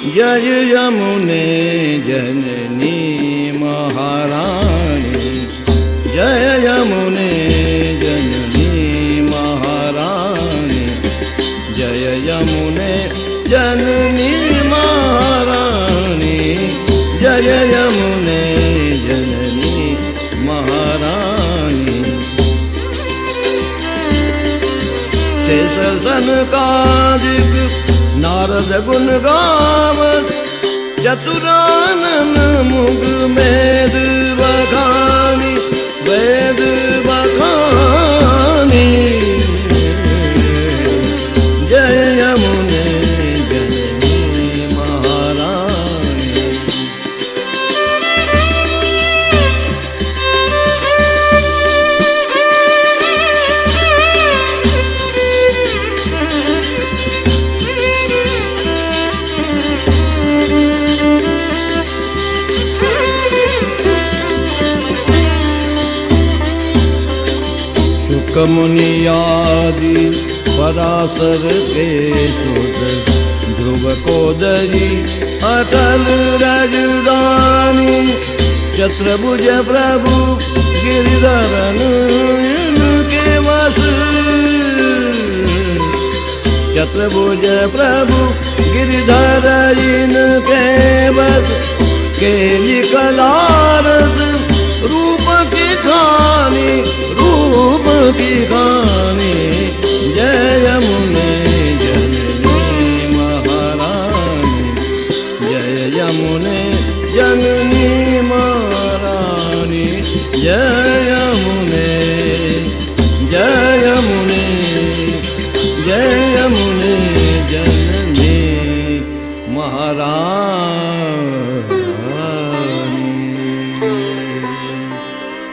जय यमुने जननी महारानी। जय यमुने जननी महारानी। जय यमुने जननी महारानी। जय यमुने जननी महारानी। शेष सनकादिक નારદ ગુણ ગાવ ચતુરાનન મુગ शुक मुनियादि पराशर के सुत ध्रुव कोदरी अटल राजधानी चत्रभुज प्रभु वस। चत्रभुज प्रभु गिरिधर इनके बस के निकलारस योगी रानी जय यमुने जननी महारानी जय यमुने जननी महारानी जय यमुने जय यमुने जय यमुने जननी महारानी